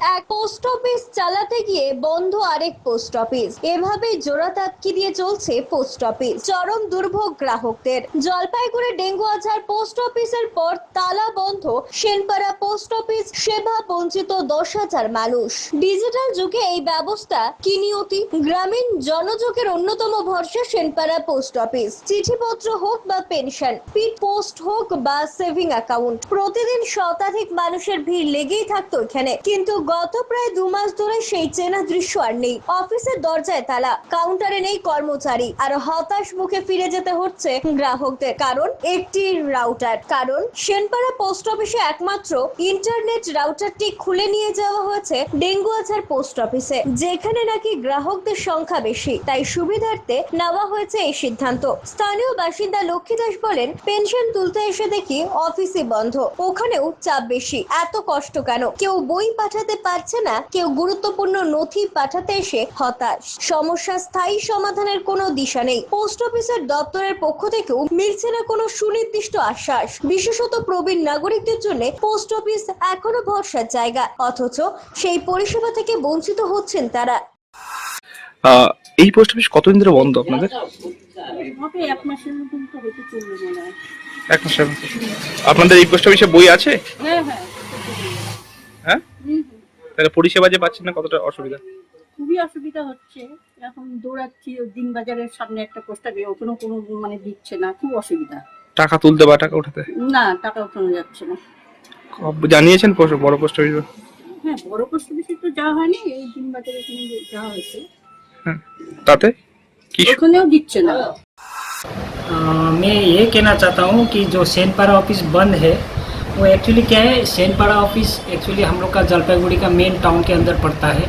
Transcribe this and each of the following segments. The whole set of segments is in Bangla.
এক পোস্ট অফিস চালাতে গিয়ে বন্ধ আরেক পোস্ট অফিস এভাবেই জোড়া তাপকি দিয়ে চলছে পোস্ট অফিস চরম দুর্ভোগ গ্রাহকদের। জলপাইগুড়ি ডেঙ্গু আঝার পোস্ট অফিসের পর তালা বন্ধ। সেনপাড়া পোস্ট অফিস সেবা বঞ্চিত দশ হাজার মানুষ। ডিজিটাল যুগে এই ব্যবস্থা কি নিয়তি? গ্রামীণ জনযোগের অন্যতম ভরসা সেনপাড়া পোস্ট অফিস চিঠিপত্র হোক বা পেনশন পিট পোস্ট হোক বা সেভিং অ্যাকাউন্ট প্রতিদিন শতাধিক মানুষের ভিড় লেগেই থাকতো এখানে। কিন্তু গত প্রায় দু মাস ধরে সেই চেনা দৃশ্য আর নেই। অফিসের দরজায় তালা কাউন্টারে নেই কর্মচারী, আর হতাশ মুখে ফিরে যেতে হচ্ছে গ্রাহকদের। কারণ, একটি রাউটার কারণ, সেনপাড়া পোস্ট অফিসে একমাত্র ইন্টারনেট রাউটারটি খুলে নিয়ে যাওয়া হয়েছে ডেঙ্গু আছার পোস্ট অফিসে যেখানে নাকি গ্রাহকদের সংখ্যা বেশি। তাই সুবিধার্থে নেওয়া হয়েছে এই সিদ্ধান্ত। স্থানীয় বাসিন্দা লক্ষ্মী দাস বলেন, পেনশন তুলতে এসে দেখি অফিসে বন্ধ। ওখানেও চাপ বেশি। এত কষ্ট কেন? কেউ বই পাঠাতে পারছে না কেউ গুরুত্বপূর্ণ নথি পাঠাতে এসে হতাশ। সমস্যা স্থায়ী সমাধানের কোনো দিশা নেই। পোস্ট অফিসের দপ্তরের পক্ষ থেকেও মিলছে না কোনো সুনির্দিষ্ট আশ্বাস। বিশেষত প্রবীণ নাগরিকদের জন্য পোস্ট অফিস এখনও ভরসার জায়গা। অথচ সেই পরিষেবা থেকে বঞ্চিত হচ্ছেন তারা। এই পোস্ট অফিস কতদিন ধরে বন্ধ আপনাদের? এক মাসের। আপনাদের এই পোস্ট অফিসে বই আছে? হ্যাঁ হ্যাঁ। হ্যাঁ। তাহলে পরিষেবা যে পাচ্ছেন না কতটা অসুবিধা খুবই অসুবিধা হচ্ছে এখন দৌড়াচ্ছি ওই দিন বাজারের সামনে একটা পোস্টার ওখানেও কোনো মানে দিচ্ছে না খুব অসুবিধা টাকা তুলতে বা টাকা উঠাতে না টাকা ওঠানো যাচ্ছে না কব- জানিয়েছেন পোস্ট- বড় পোস্ট অফিস হ্যাঁ বড় পোস্ট অফিসে তো যাওয়া হয়নি এই দিন বাজারে এখানে যাওয়া হয়েছে তাতে কি সু- ওখানেও দিচ্ছে না अ, मैं ये कहना चाहता हूँ कि जो सेनपारा ऑफिस बंद है वो एक्चुअली क्या है सेनपारा ऑफ़िस एक्चुअली हम लोग का जलपाईगुड़ी का मेन टाउन के अंदर पड़ता है।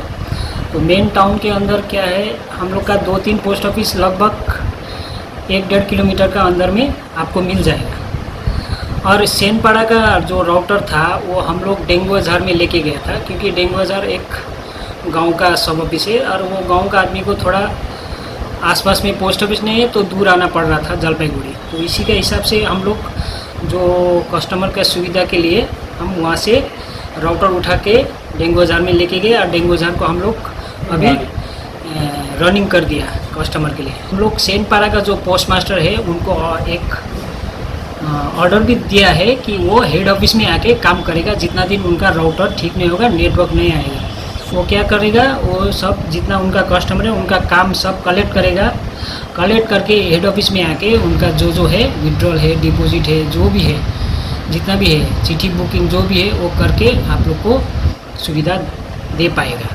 तो मेन टाउन के अंदर क्या है, हम लोग का दो तीन पोस्ट ऑफ़िस लगभग एक डेढ़ किलोमीटर का अंदर में आपको मिल जाएगा। और सेनपाड़ा का जो राउटर था, वो हम लोग डेंगू हज़ार में लेके गया था, क्योंकि डेंगू हज़ार एक गाँव का सब ऑफ़िस है, और वो गाँव का आदमी को थोड़ा आसपास में पोस्ट ऑफ़िस नहीं है तो दूर आना पड़ रहा था जलपाईगुड़ी। तो इसी के हिसाब से हम लोग जो कस्टमर का सुविधा के लिए हम वहाँ से राउटर उठा के डेंगू बाज़ार में लेके गए और डेंगू बाज़ार को हम लोग अभी रनिंग कर दिया कस्टमर के लिए। हम लोग सेंट सेनपाड़ा का जो पोस्ट मास्टर है उनको एक ऑर्डर भी दिया है कि वो हेड ऑफ़िस में आके काम करेगा। जितना दिन उनका राउटर ठीक नहीं होगा नेटवर्क नहीं आएगा। वो क्या करेगा? वो सब जितना उनका कस्टमर है उनका काम सब कलेक्ट करेगा। कलेक्ट करके हेड ऑफ़िस में आके उनका जो जो है विड्रॉल है डिपॉजिट है, जो भी है, जितना भी है, चिट्ठी बुकिंग जो भी है, वो करके आप लोग को सुविधा दे पाएगा।